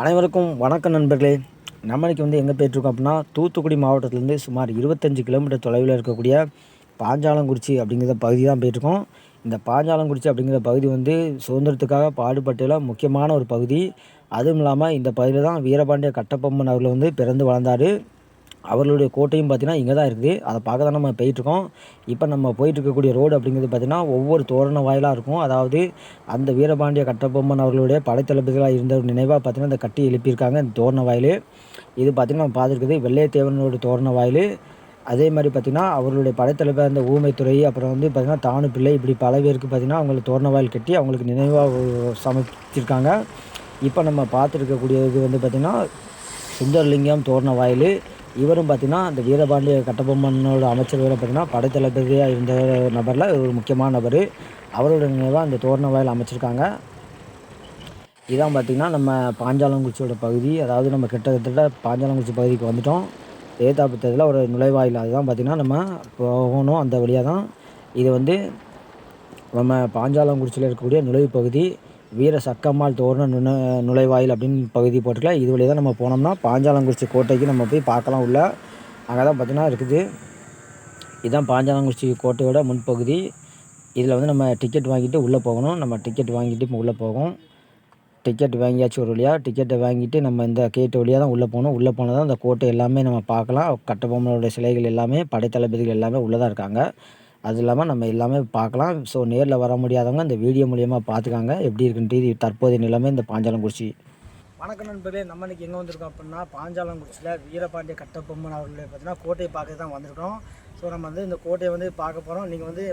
அனைவருக்கும் வணக்கம் நண்பர்களே. நம்ம வந்து எங்கே போயிட்டுருக்கோம் அப்படின்னா தூத்துக்குடி மாவட்டத்திலேருந்து சுமார் இருபத்தஞ்சி கிலோமீட்டர் தொலைவில் இருக்கக்கூடிய பாஞ்சாலங்குறிச்சி அப்படிங்கிற பகுதி தான் போயிட்டுருக்கோம் இந்த பாஞ்சாலங்குறிச்சி அப்படிங்கிற பகுதி வந்து சுதந்திரத்துக்காக பாடுபட்டுள்ள முக்கியமான ஒரு பகுதி. அதுவும் இல்லாமல் இந்த பகுதியில் தான் வீரபாண்டிய கட்டபொம்மன் அவர்கள் வந்து பிறந்து வளர்ந்தார். அவர்களுடைய கோட்டையும் பார்த்திங்கன்னா இங்கே தான் இருக்குது. அதை பார்க்க தான் நம்ம போயிட்டுருக்கோம். இப்போ நம்ம போயிட்டுருக்கக்கூடிய ரோடு அப்படிங்கிறது பார்த்திங்கன்னா ஒவ்வொரு தோரண வாயிலாக இருக்கும். அதாவது அந்த வீரபாண்டிய கட்டபொம்மன் அவர்களுடைய படைத்தளபதிகளாக இருந்த ஒரு நினைவாக பார்த்திங்கன்னா இந்த கட்டி எழுப்பியிருக்காங்க இந்த தோரண வாயில். இது பார்த்திங்கன்னா நம்ம பார்த்துருக்குது வெள்ளையத்தேவனோட தோரண வாயில். அதே மாதிரி பார்த்திங்கன்னா அவர்களுடைய படைத்தலைவர் அந்த ஊமைத்துறை அப்புறம் வந்து பார்த்திங்கன்னா தானு பிள்ளை இப்படி பல பேருக்கு பார்த்திங்கன்னா அவங்களுக்கு தோரண வாயில் கட்டி அவங்களுக்கு நினைவாக சமைச்சிருக்காங்க இப்போ நம்ம பார்த்துருக்கக்கூடியது வந்து பார்த்திங்கன்னா சுந்தரலிங்கம் தோரண வாயில். இவரும் பார்த்திங்கன்னா இந்த வீரபாண்டிய கட்டபொம்மனோட அமைச்சரவையில் பார்த்திங்கன்னா படைத்தளபதியாக இருந்த நபரில் ஒரு முக்கியமான நபர். அவரோட நினைவாக அந்த தோரண வாயில் அமைச்சிருக்காங்க. இதான் பார்த்திங்கன்னா நம்ம பாஞ்சாலங்குறிச்சியோட பகுதி. அதாவது நம்ம கிட்டத்தட்ட பாஞ்சாலங்குறிச்சி பகுதிக்கு வந்துட்டோம். ஏத்தாப்புத்தத்தில் ஒரு நுழைவாயில். அதுதான் பார்த்திங்கன்னா நம்ம போகணும் அந்த வழியாக தான் இது வந்து நம்ம பாஞ்சாலங்குறிச்சியில் இருக்கக்கூடிய நுழைவு பகுதி. வீர சக்கம்மாள் தோரண நுண நுழைவாயில் அப்படின்னு பகுதி போட்டுக்கலாம் இது வழியாக தான் நம்ம போனோம்னா பாஞ்சாலங்குறிச்சி கோட்டைக்கு நம்ம போய் பார்க்கலாம் உள்ள. அங்கே தான் பார்த்திங்கன்னா இருக்குது. இதுதான் பாஞ்சாலங்குறிச்சி கோட்டையோட முன்பகுதி. இதில் வந்து நம்ம டிக்கெட் வாங்கிட்டு உள்ளே போகணும். நம்ம டிக்கெட் வாங்கிட்டு இப்போ உள்ளே போகும் டிக்கெட் வாங்கியாச்சு ஒரு வழியாக டிக்கெட்டை வாங்கிட்டு நம்ம இந்த கேட்டு வழியாக தான் உள்ளே போகணும். உள்ளே போனால் தான் அந்த கோட்டை எல்லாமே நம்ம பார்க்கலாம். கட்டபொம்மனோட சிலைகள் எல்லாமே படைத்தளபதிகள் எல்லாமே உள்ளே தான் இருக்காங்க. அது இல்லாமல் நம்ம எல்லாமே பார்க்கலாம். ஸோ நேரில் வர முடியாதவங்க இந்த வீடியோ மூலியமாக பார்த்துக்காங்க. எப்படி இருக்குன்ட்டு தற்போதைய நிலைமை இந்த பாஞ்சாலங்குறிச்சி. வணக்கம் நண்பர்களே நம்ம இன்னைக்கு எங்கே வந்திருக்கோம் அப்படின்னா பாஞ்சாலங்குறிச்சியில் வீரபாண்டிய கட்டபொம்மன் அவர்களுடைய பார்த்தீங்கன்னா கோட்டையை பார்க்க தான் வந்திருக்கோம். ஸோ நம்ம வந்து இந்த கோட்டையை வந்து பார்க்க போகிறோம் நீங்கள் வந்து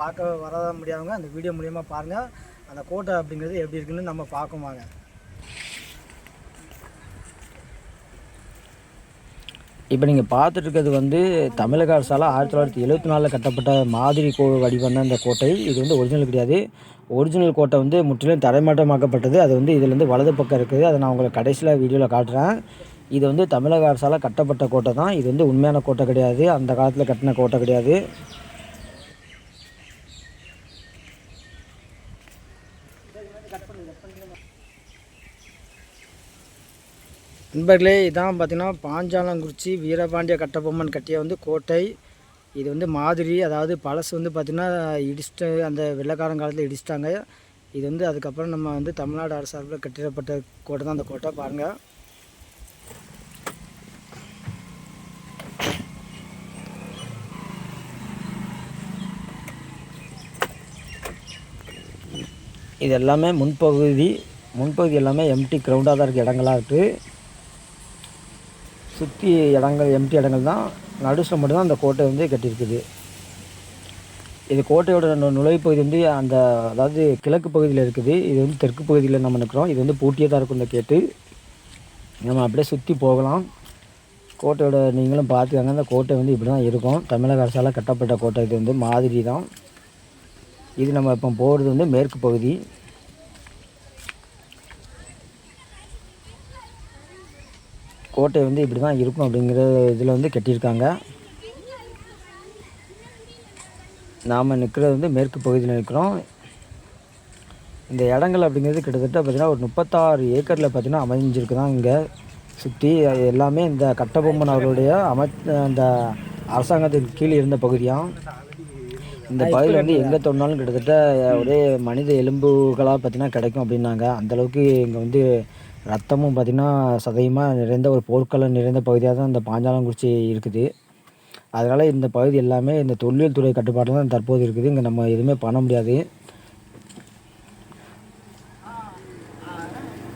பார்க்க வர முடியாதவங்க அந்த வீடியோ மூலியமாக பாருங்கள் அந்த கோட்டை அப்படிங்கிறது எப்படி இருக்குன்னு நம்ம பார்க்குவாங்க இப்போ நீங்கள் பார்த்துட்டு இருக்கிறது வந்து தமிழக அரசால் ஆயிரத்தி தொள்ளாயிரத்தி எழுபத்தி நாலில் கட்டப்பட்ட மாதிரி கோ வடிவம் தான் இந்த கோட்டை இது வந்து ஒரிஜினல் கிடையாது. ஒரிஜினல் கோட்டை வந்து முற்றிலும் தரைமாற்றமாக்கப்பட்டது. அது வந்து இதுலேருந்து வலது பக்கம் இருக்குது. அதை நான் உங்களுக்கு கடைசியில் வீடியோவில் காட்டுறேன். இது வந்து தமிழக அரசால் கட்டப்பட்ட கோட்டை தான். இது வந்து உண்மையான கோட்டை கிடையாது. அந்த காலத்தில் கட்டின கோட்டை கிடையாது. நண்பர்களே இதான் பார்த்தீங்கன்னா பாஞ்சாலங்குறிச்சி வீரபாண்டிய கட்டபொம்மன் கட்டிய வந்து கோட்டை. இது வந்து மாதிரி அதாவது பழசு வந்து பார்த்திங்கன்னா இடிச்சிட்டு அந்த வெள்ளைக்காரன் காலத்தில் இடிச்சிட்டாங்க. இது வந்து அதுக்கப்புறம் நம்ம வந்து தமிழ்நாடு அரசு சார்பில் கட்டிடப்பட்ட கோட்டை தான். அந்த கோட்டை பாருங்கள் இது எல்லாமே முன்பகுதி முன்பகுதி எல்லாமே எம்டி கிரவுண்டாக தான் இருக்குது இடங்களாக இருக்குது சுற்றி இடங்கள் எம்டி இடங்கள் தான். நடுசில் மட்டும்தான் அந்த கோட்டை வந்து கட்டியிருக்குது. இது கோட்டையோட நுழைவுப்பகுதி வந்து அந்த அதாவது கிழக்கு பகுதியில் இருக்குது. இது வந்து தெற்கு பகுதியில் நம்ம நிற்கிறோம் இது வந்து பூட்டியே தான் இருக்கும் இந்த கேட்டு. நம்ம அப்படியே சுற்றி போகலாம். கோட்டையோட நீங்களும் பார்த்துக்காங்க அந்த கோட்டை வந்து இப்படி தான் இருக்கும். தமிழக அரசால் கட்டப்பட்ட கோட்டை. இது வந்து மாதிரி தான் இது நம்ம இப்போ போகிறது வந்து மேற்கு பகுதி. கோட்டை வந்து இப்படி தான் இருக்கும் அப்படிங்கிற இதில் வந்து கட்டியிருக்காங்க. நாம் நிற்கிறது வந்து மேற்கு பகுதியில் நிற்கிறோம் இந்த இடங்கள் அப்படிங்கிறது கிட்டத்தட்ட பார்த்திங்கன்னா ஒரு முப்பத்தாறு ஏக்கரில் பார்த்திங்கன்னா அமைஞ்சிருக்கு தான் இங்கே. சுற்றி எல்லாமே இந்த கட்டபொம்மன் அவருடைய அமை அந்த அரசாங்கத்தின் கீழே இருந்த பகுதியாக இந்த பகுதியில் வந்து எங்கே தோணுனாலும் கிட்டத்தட்ட ஒரே மனித எலும்புகளாக பார்த்தீங்கன்னா கிடைக்கும் அப்படின்னாங்க. அந்தளவுக்கு இங்கே வந்து ரத்தமும் பார்த்திங்கன்னா சதையுமாக நிறைந்த ஒரு போர்க்களம் நிறைந்த பகுதியாக தான் இந்த பாஞ்சாலங்குறிச்சி இருக்குது. அதனால் இந்த பகுதி எல்லாமே இந்த தொல்லியல் துறை கட்டுப்பாட்டில் தான் தற்போது இருக்குது. இங்கே நம்ம எதுவுமே பண்ண முடியாது.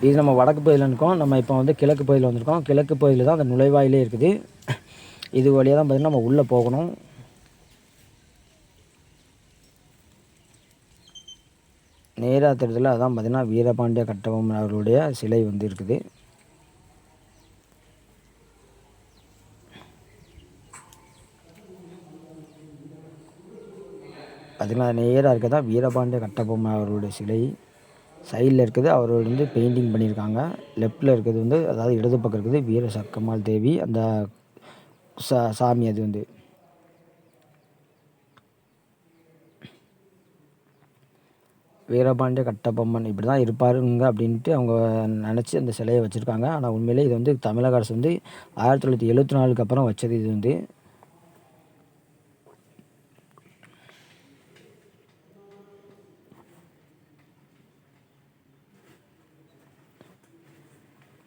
இது நம்ம வடக்கு பகுதியில் இருக்கோம். நம்ம இப்போ வந்து கிழக்கு பகுதியில் வந்திருக்கோம். கிழக்கு பகுதியில் தான் அந்த நுழைவாயிலே இருக்குது. இது வழியாக தான் பார்த்திங்கன்னா நம்ம உள்ளே போகணும். நேராக தெரிதல அதான் பார்த்திங்கன்னா வீரபாண்டிய கட்டபொம்மன் அவர்களுடைய சிலை வந்து இருக்குது. பார்த்திங்கன்னா நேராக இருக்கிறதா வீரபாண்டிய கட்டபொம்மன் அவர்களுடைய சிலை. சைடில் இருக்குது அவர் வந்து பெயிண்டிங் பண்ணியிருக்காங்க. லெஃப்டில் இருக்கிறது வந்து அதாவது இடது பக்கம் இருக்குது வீர சக்கம்மாள் தேவி. அந்த சா சாமி அது வந்து. வீரபாண்டிய கட்டபொம்மன் இப்படி தான் இருப்பாருங்க அப்படின்ட்டு அவங்க நினச்சி அந்த சிலையை வச்சுருக்காங்க. ஆனால் உண்மையிலே இது வந்து தமிழக அரசு வந்து ஆயிரத்தி தொள்ளாயிரத்தி எழுபத்தி நாலுக்கு அப்புறம் வச்சது இது வந்து.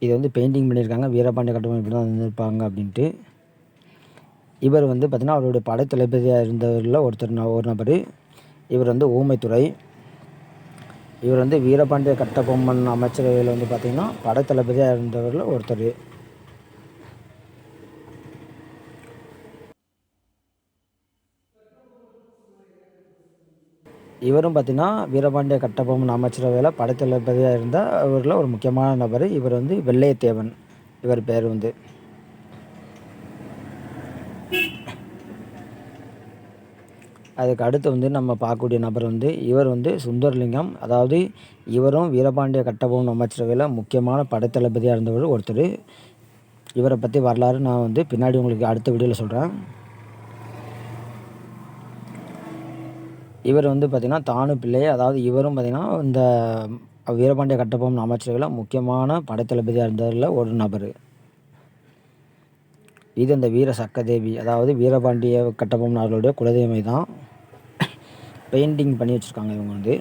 இது வந்து பெயிண்டிங் பண்ணியிருக்காங்க. வீரபாண்டிய கட்டபொம்மன் இப்படி தான் இருந்திருப்பாங்க அப்படின்ட்டு. இவர் வந்து பார்த்திங்கன்னா அவருடைய படைத்தளபதியாக இருந்தவரில் ஒருத்தர் ஒரு நபர். இவர் வந்து ஊமைத்துறை. இவர் வந்து வீரபாண்டிய கட்டபொம்மன் அமைச்சரவையில் வந்து பார்த்திங்கன்னா படைத்தளபதியாக இருந்தவரில் ஒருத்தர். இவரும் பார்த்திங்கன்னா வீரபாண்டிய கட்டபொம்மன் அமைச்சரவையில் படைத்தளபதியாக இருந்த அவரில் ஒரு முக்கியமான நபர். இவர் வந்து வெள்ளையத்தேவன். இவர் பேர் வந்து. அதுக்கு அடுத்து வந்து நம்ம பார்க்கக்கூடிய நபர் வந்து இவர் வந்து சுந்தரலிங்கம். அதாவது இவரும் வீரபாண்டிய கட்டபொம்மன் அமைச்சரவையில் முக்கியமான படைத்தளபதியாக இருந்தவர் ஒருத்தர். இவரை பற்றி வரலாறு நான் வந்து பின்னாடி உங்களுக்கு அடுத்த வீடியோவில் சொல்கிறேன் இவர் வந்து பார்த்திங்கன்னா தானு பிள்ளை. அதாவது இவரும் பார்த்திங்கன்னா இந்த வீரபாண்டிய கட்டபொம்மன் அமைச்சர்களில் முக்கியமான படைத்தளபதியாக இருந்ததில் ஒரு நபர். இது இந்த வீர சக்கதேவி அதாவது வீரபாண்டிய கட்டபொம்மன் அவர்களுடைய குலதெய்வமை தான். பெயிண்டிங் பண்ணி வச்சுருக்காங்க இவங்க வந்து.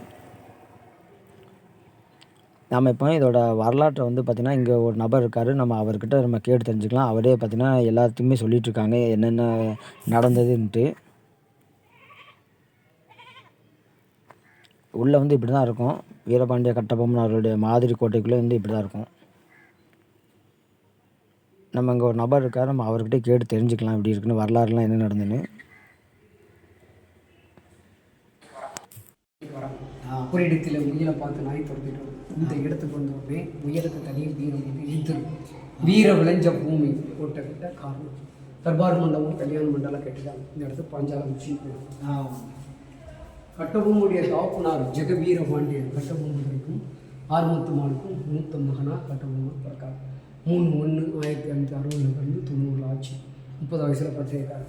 நாம் இப்போ இதோட வரலாற்றை வந்து பார்த்திங்கன்னா இங்கே ஒரு நபர் இருக்கார். நம்ம அவர்கிட்ட நம்ம கேட்டு தெரிஞ்சுக்கலாம். அவரே பார்த்திங்கன்னா எல்லாத்துக்குமே சொல்லிகிட்ருக்காங்க என்னென்ன நடந்ததுன்ட்டு. உள்ளே வந்து இப்படி தான் இருக்கும். வீரபாண்டிய கட்டபொம்மன் அவருடைய மாதிரி கோட்டைக்குள்ளே வந்து இப்படி தான் இருக்கும். நம்ம இங்கே ஒரு நபர் இருக்கார் நம்ம அவர்கிட்ட கேட்டு தெரிஞ்சுக்கலாம் இப்படி இருக்குன்னு வரலாறுலாம் என்ன நடந்துன்னு ஒரு இடத்துல முயலை பார்த்து நாய் துரத்திட்டு இந்த இடத்துக்கு வந்தோடனே முயலுக்கு தனியாக வீரம் இது வீர விளைஞ்ச பூமி போட்ட கிட்ட காரணம். தர்பார் மண்டபம் கல்யாண மண்டலம் கட்டிட்டாங்க. இந்த இடத்துக்கு பஞ்சாலம் உச்சி கட்டபொம்முடைய தாப்புனார் ஜெகவீர பாண்டியன் கட்டபொம்மனுக்கும் ஆறுமுத்துமானுக்கும் மூத்த மகனாக கட்டபொம்மன் பிறக்கார். மூணு ஒன்று ஆயிரத்தி ஐநூற்றி அறுபதுலேருந்து தொண்ணூறு ஆச்சு. முப்பது வயசில் பட்டிருக்கார்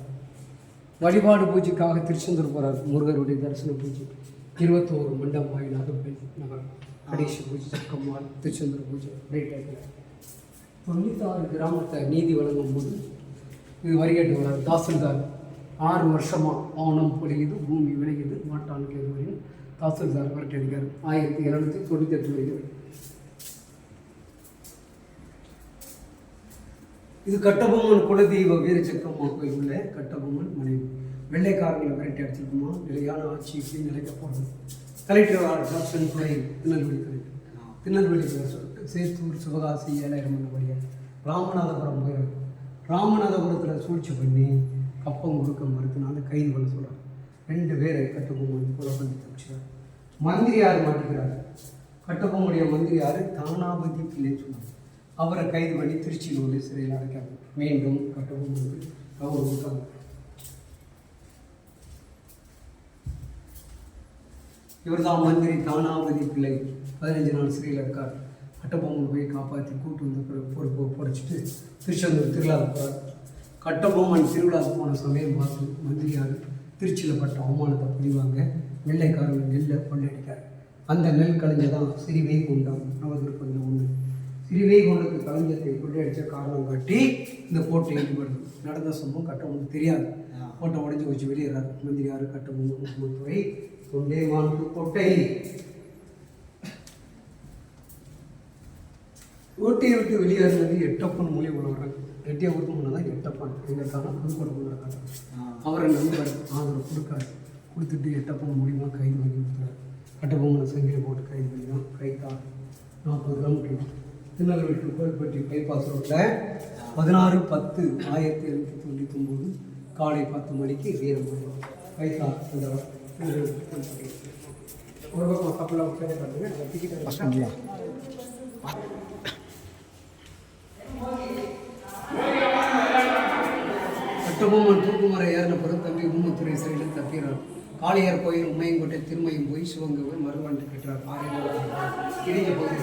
வழிபாடு பூஜைக்காக திருச்செந்தூர் போகிறார் முருகருடைய தரிசன பூஜை. இருபத்தோரு மண்டபம் வாயிலாக பெண் நகர். கடைசி பூஜை சக்கம்மாள் திருச்செந்தூர் பூஜை அப்படியே டைப்பில் தொண்ணூத்தாறு கிராமத்தை நீதி வழங்கும் போது இது வரிகட்டு வரார் தாசில்தார். ஆறு வருஷமாக ஆவணம் பொழியுது பூமி விளையுது மாட்டான் கேது வரையும் தாசில்தார் வரட்டு ஆயிரத்தி இரநூத்தி தொண்ணூற்றி எட்டு வரைக்கும் இது கட்டபொம்மன் குலதெய்வ வீரச்சக்கம்மா கோயிலுள்ள கட்டபொம்மன் மனைவி. வெள்ளைக்காரங்களை விரட்டி அடிச்சிருக்குமா? நிலையான ஆட்சி இப்படி நிலைக்க போகிறது கலெக்டர் ஆப்ஷன் துறை திருநெல்வேலி கலெக்டர். திருநெல்வேலி சொல்லிட்டு சேத்தூர் சிவகாசி ஏழாயிரம் மண்டபடியாக ராமநாதபுரம் போயிடும் ராமநாதபுரத்தில் சூழ்ச்சி பண்ணி கப்பம் கொடுக்க மறுத்தனால கைது பண்ண சொல்கிறார் ரெண்டு பேரை கட்டபொம்மன் கொலை பண்ணி தப்பிச்சார். மந்திரியார் மாட்டிக்கிறார்? கட்டபொம்முடைய மந்திரியார் தானாபதி பிள்ளைன்னு சொன்னாங்க அவரை கைது பண்ணி திருச்சியில் வந்து சிறையில் அடைக்காங்க மீண்டும் கட்டபொம்மனுக்கு கௌரவித்தாங்க இவர் தான் மந்திரி தானாபதி பிள்ளை. பதினஞ்சு நாள் சிறையில் இருக்கார். கட்டபொம்மன் போய் காப்பாற்றி கூட்டு வந்து பொறுப்பு பொடிச்சிட்டு திருச்செந்தூர் திருவிழா போகிறார் கட்டபொம்மன் திருவிழா போன சமயம் பார்த்து மந்திரியார் திருச்சியில் பட்ட அவமானத்தை புரிவாங்க வெள்ளைக்காரர்கள் நெல்லை கொள்ளையடிக்கார் அந்த நெல் கலைஞதான் சிறிவை குண்டம் நவதுர்ப்பந்த ஒன்று சிறிவை குண்டத்து களஞ்சத்தை கொள்ளையடிச்ச காரணம் காட்டி இந்த கோட்டை ஈடுபடுது நடந்த சம்பவம் கட்டபொம்மன் தெரியாது. கோட்டை உடஞ்சி வச்சு வெளியேறார் மந்திரியார் கட்டபொம்மன் துறை தொண்டே மாண்டு கோட்டை. கோட்டையை விட்டு வெளியேறினது எட்டப்பன் மொழி உழவர்கள் எட்டியபுரத்து முன்னே தான் எட்டப்பன். எங்களுக்கான புதுக்கோட்டை முன்னாடி அவரை நண்பர் ஆதரவு கொடுக்காரு கொடுத்துட்டு எட்டப்பன் மூலியமாக கைது பண்ணி கொடுத்தாரு கட்டபொம்மனை சங்கிலி போட்டு கைது பண்ணி தான் கைத்தார். நாற்பது kilometre. Tirunelveli to Kovilpatti bypass ரோட்டில் பதினாறு பத்து ஆயிரத்தி எழுநூற்றி தொண்ணூற்றி ஒம்பது காலை பத்து மணிக்கு வீரமணி கைத்தார் அந்த ஒரு பக்கம் கப்பலில் உட்காந்து பண்ணுங்க டிக்கெட் கட்டபொம்மன் தூக்குமரை ஏறின பிறகு தம்பி ஊமத்துறை சிறையில் தப்பிறார் காளியார் கோயில் உமையங்கோட்டை திருமையும் போய் சிவங்கவர் மறுவாண்டு பெற்றார். இடிஞ்ச பகுதி.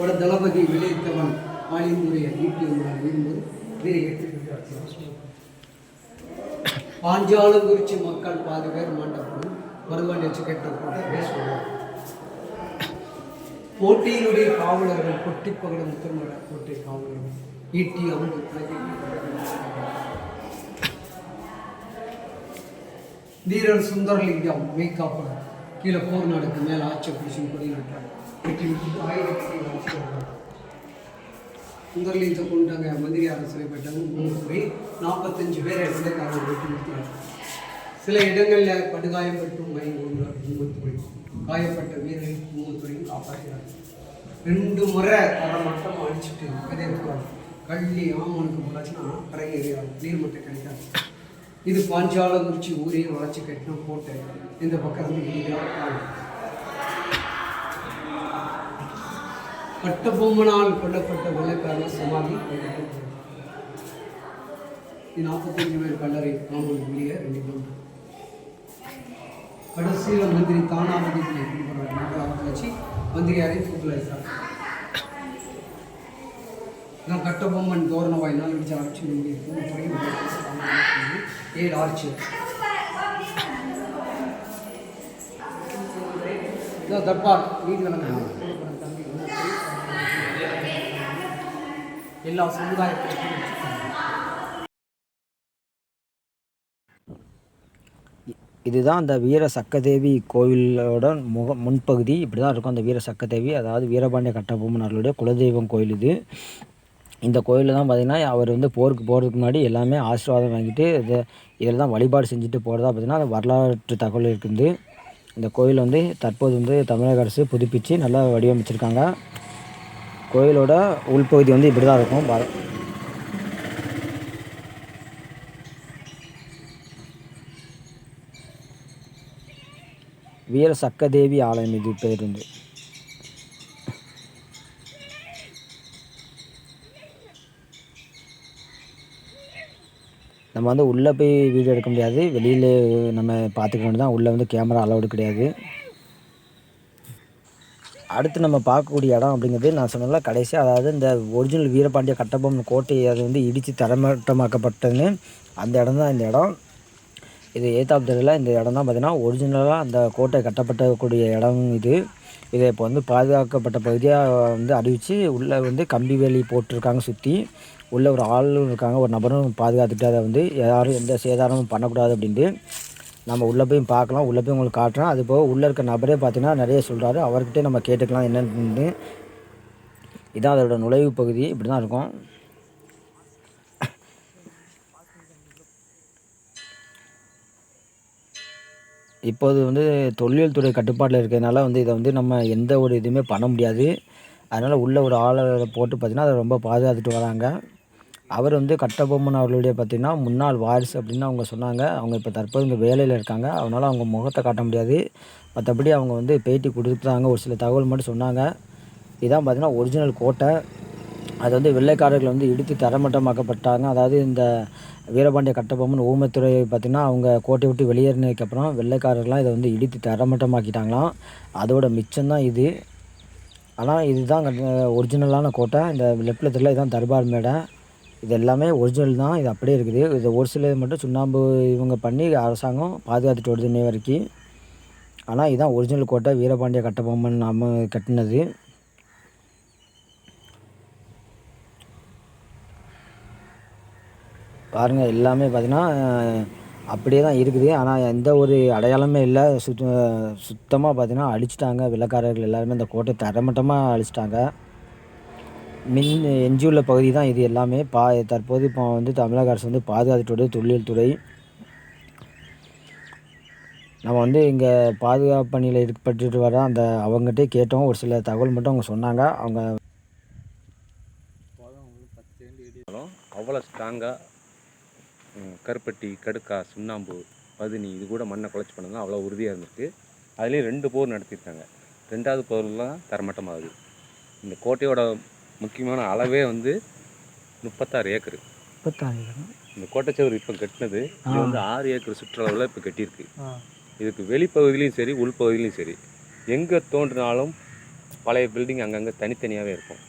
ஒரு தளபதி விளைத்தவன் ஆலிமுறைய ஈட்டி ஒன்றால் வீழும்போது வீரை எடுத்து பாஞ்சாலங்குறிச்சி மக்கள் பாதி பேர் மாண்டப்படும் மருதுவாண்டி வச்சு கேட்டப்பட்ட கோட்டை போட்டியினுடைய காவலர்கள் கொட்டி பகட முத்தமிழ கோட்டை காவலர்கள் ஈட்டி அம்பு வீரர் சுந்தரலிங்கம் மெய்காப்பர் கீழே போர் நடக்கு மேலே ஆட்சி பிடிச்சு கொடி நட்டார். வெட்டி கொண்டாங்க மந்திரி அரசு பெற்றாங்க மூணு நாற்பத்தஞ்சு பேர் இடத்துல வெட்டி நிறுத்தினார் சில இடங்களில் படுகாயம் பெற்றும் மயங்குகிறார் மூவத்துறை காயப்பட்ட வீரரை மூவத்துறையும் காப்பாற்றினார். ரெண்டு முறை தரை மட்டம் அடிச்சுட்டு விதைக்குவார் கள்ளி ஆமனுக்கு போனாச்சுன்னா நீர் மட்டும் கிடைக்காது. இது பாஞ்சாலங்குறிச்சி ஊரையும் வளர்ச்சி கட்டின போட்டேன் இந்த பக்கம் இருந்து கட்டபொம்மனால் கொல்லப்பட்ட வெள்ளைக்காரன் சமாதி நாற்பத்தஞ்சு பேர் கல்லறை காணொலி வெளியே ரெண்டு கடைசியில் மந்திரி தானாபதி நாகலாபத்தை வச்சு மந்திரியாரை தூக்கில் நான் கட்டபொம்மன் தோரண வாயினால் அடிச்ச ஆட்சி முடியும் ஏழு ஆட்சி இதான் தர்பார் நீதி வழங்க எல்லா சமுதாயத்திற்கும் இதுதான் அந்த வீர சக்கதேவி கோவிலோட முக முன்பகுதி. இப்படி தான் இருக்கும் அந்த வீர சக்கதேவி. அதாவது வீரபாண்டிய கட்டபொம்மனார்களுடைய குலதெய்வம் கோயில் இது. இந்த கோயிலில் தான் பார்த்திங்கன்னா அவர் வந்து போருக்கு போகிறதுக்கு முன்னாடி எல்லாமே ஆசீர்வாதம் வாங்கிட்டு இதை இதில் தான் வழிபாடு செஞ்சுட்டு போகிறதா பார்த்திங்கன்னா அந்த வரலாற்று தகவல் இருக்குது. இந்த கோயில் வந்து தற்போது வந்து தமிழக அரசு புதுப்பித்து நல்லா வடிவமைச்சிருக்காங்க. கோயிலோட உள்பகுதி வந்து இப்படி தான் இருக்கும். பாரு. வீர சக்கதேவி ஆலயம் இது பேர் வந்து. நம்ம வந்து உள்ளே போய் வீடியோ எடுக்க முடியாது. வெளியில் நம்ம பார்த்துக்க வேண்டியது தான் உள்ளே வந்து கேமரா அலௌடு கிடையாது. அடுத்து நம்ம பார்க்கக்கூடிய இடம் அப்படிங்கிறது நான் சொன்னல கடைசியாக அதாவது இந்த ஒரிஜினல் வீரபாண்டிய கட்டபொம்மன் கோட்டை அது வந்து இடித்து தரமட்டமாக்கப்பட்டதுன்னு அந்த இடம் தான் இந்த இடம். இது ஏத்தாப்தரில் இந்த இடம் தான் பார்த்திங்கன்னா ஒரிஜினலாக அந்த கோட்டை கட்டப்பட்டக்கூடிய இடம் இது. இதை இப்போ வந்து பாதுகாக்கப்பட்ட பகுதியாக வந்து அறிவித்து உள்ளே வந்து கம்பி வேலி போட்டிருக்காங்க சுற்றி உள்ளே ஒரு ஆளும் இருக்காங்க ஒரு நபரும் பாதுகாத்துட்டு அதை வந்து யாரும் எந்த சேதாரமும் பண்ணக்கூடாது அப்படின்ட்டு நம்ம உள்ளே போய் பார்க்கலாம் உள்ளே போய் உங்களுக்கு காட்டுறோம் அது போக உள்ளே இருக்க நபரே பார்த்தீங்கன்னா நிறைய சொல்கிறாரு அவர்கிட்டே நம்ம கேட்டுக்கலாம் என்னென்னு இதான் அதோட நுழைவு பகுதி. இப்படி தான் இருக்கும். இப்போது வந்து தொழில் துறை கட்டுப்பாட்டில் இருக்கிறதுனால வந்து இதை வந்து நம்ம எந்த ஒரு இதுவுமே பண்ண முடியாது. அதனால் உள்ள ஒரு ஆளை போட்டு பார்த்திங்கன்னா அதை ரொம்ப பாதுகாத்துட்டு வராங்க. அவர் வந்து கட்டபொம்மன் அவர்களுடைய பார்த்திங்கன்னா முன்னாள் வாரிசு அப்படின்னு அவங்க சொன்னாங்க. அவங்க இப்போ தற்போது இங்கே வேலையில் இருக்காங்க. அதனால் அவங்க முகத்தை காட்ட முடியாது. மற்றபடி அவங்க வந்து பேட்டி கொடுத்துட்டாங்க ஒரு சில தகவல் மட்டும் சொன்னாங்க. இதான் பார்த்திங்கன்னா ஒரிஜினல் கோட்டை அது வந்து வெள்ளைக்காரர்கள் வந்து இடித்து தரமட்டமாக்கப்பட்டாங்க. அதாவது இந்த வீரபாண்டிய கட்டபொம்மன் ஊமத்துறை பார்த்திங்கன்னா அவங்க கோட்டை விட்டு வெளியேறினதுக்கப்புறம் வெள்ளைக்காரர்கள்லாம் இதை வந்து இடித்து தரமட்டமாக்கிட்டாங்களாம். அதோட மிச்சம்தான் இது. ஆனால் இதுதான் ஒரிஜினலான கோட்டை இந்த லெஃப்டில் தெரியல இதுதான் தர்பார் மேடை. இது எல்லாமே ஒரிஜினல் தான். இது அப்படியே இருக்குது. இது ஒரு சில மட்டும் சுண்ணாம்பு இவங்க பண்ணி அரசாங்கம் பாதுகாத்துட்டு வருது இன்னை வரைக்கும். ஆனால் இதுதான் ஒரிஜினல் கோட்டை வீரபாண்டிய கட்டபொம்மன் நம்ம கட்டினது. பாருங்கள் எல்லாமே பார்த்தீங்கன்னா அப்படியே தான் இருக்குது. ஆனால் எந்த ஒரு அடையாளமே இல்லை. சுத்த சுத்தமாக பார்த்தீங்கன்னா அழிச்சிட்டாங்க. வெள்ளக்காரர்கள் எல்லாருமே இந்த கோட்டை தரமட்டமாக அழிச்சிட்டாங்க. மின் எஞ்சியுள்ள பகுதி தான் இது எல்லாமே. பா தற்போது இப்போ வந்து தமிழக அரசு வந்து பாதுகாத்துட்டு தொழில் துறை. நம்ம வந்து இங்கே பாதுகாப்பு பணியில் ஈடுபட்டு வர அந்த அவங்ககிட்டே கேட்டோம். ஒரு சில தகவல் மட்டும் அவங்க சொன்னாங்க. அவங்க அவ்வளோ ஸ்ட்ராங்காக கருப்பட்டி கடுக்கா சுண்ணாம்பு பதுனி இது கூட மண்ணை குழச்சி பண்ணதான் அவ்வளோ உறுதியாக இருந்திருக்கு. அதுலேயும் ரெண்டு போர் நடத்தியிருக்காங்க. ரெண்டாவது போர்லாம் தரமட்டமாகுது. இந்த கோட்டையோட முக்கியமான அளவே வந்து முப்பத்தாறு ஏக்கர். முப்பத்தாறு இந்த கோட்டைச்சுவர் இப்போ கட்டினது இது வந்து ஆறு ஏக்கர் சுற்றளவில் இப்போ கட்டியிருக்கு. இதுக்கு வெளிப்பகுதியிலையும் சரி உள்பகுதியிலையும் சரி எங்கே தோன்றினாலும் பழைய பில்டிங் அங்கங்கே தனித்தனியாகவே இருக்கும்.